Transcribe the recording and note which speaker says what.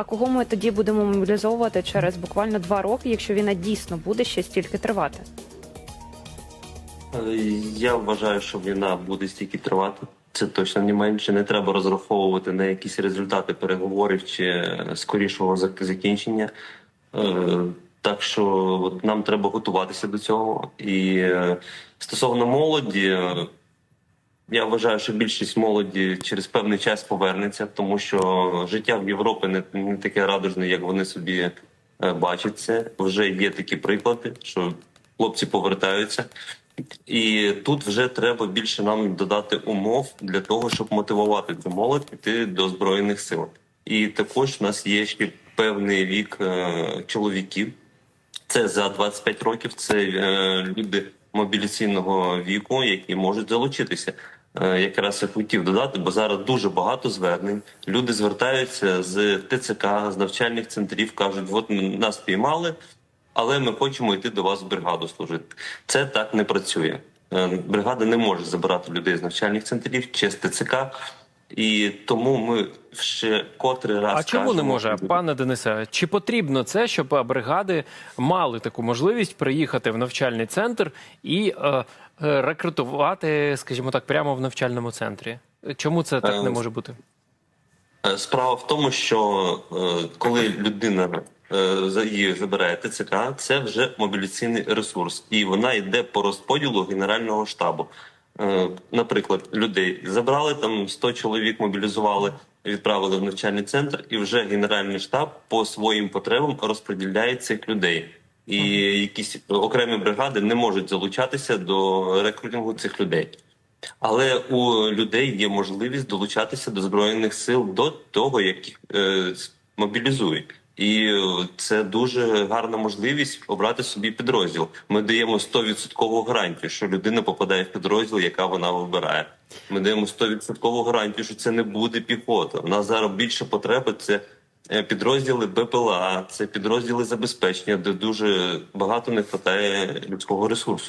Speaker 1: А кого ми тоді будемо мобілізовувати через буквально два роки, якщо війна дійсно буде ще стільки тривати?
Speaker 2: Я вважаю, що війна буде стільки тривати. Це точно не менше. Не треба розраховувати на якісь результати переговорів чи е, скорішого закінчення. Е, Так що от нам треба готуватися до цього. І е, стосовно молоді, я вважаю, що більшість молоді через певний час повернеться, тому що життя в Європі не, не таке радужне, як вони собі е, бачать це. Вже є такі приклади, що хлопці повертаються. І тут вже треба більше нам додати умов для того, щоб мотивувати цю молодь піти до збройних сил. І також в нас є ще певний вік е, чоловіків. Це за 25 років. Це е, люди мобіляційного віку, які можуть залучитися. Е, якраз я хотів додати, бо зараз дуже багато звернень. Люди звертаються з ТЦК, з навчальних центрів, кажуть, от нас піймали, але ми хочемо йти до вас в бригаду служити. Це так не працює. Е, Бригада не може забирати людей з навчальних центрів чи з ТЦК. І тому ми ще котрий раз
Speaker 3: А чому не
Speaker 2: кажемо,
Speaker 3: може, пане Денисе? Чи потрібно це, щоб бригади мали таку можливість приїхати в навчальний центр і е, е, рекрутувати, скажімо так, прямо в навчальному центрі? Чому це так
Speaker 2: Е,
Speaker 3: не може бути?
Speaker 2: Е, Справа в тому, що е, коли людина е, її забирає ТЦК, це вже мобіляційний ресурс, і вона йде по розподілу Генерального штабу. Е, Наприклад, людей забрали там 100 чоловік, мобілізували, відправили в навчальний центр, і вже Генеральний штаб по своїм потребам розподіляє цих людей. І якісь окремі бригади не можуть залучатися до рекрутингу цих людей. Але у людей є можливість долучатися до збройних сил до того, як їх е, мобілізують. І е, це дуже гарна можливість обрати собі підрозділ. Ми даємо 100% гарантію, що людина попадає в підрозділ, яка вона вибирає. Ми даємо 100% гарантію, що це не буде піхота. У нас зараз більше потреби це е, підрозділи БПЛА, це підрозділи забезпечення, де дуже багато не вистачає людського ресурсу.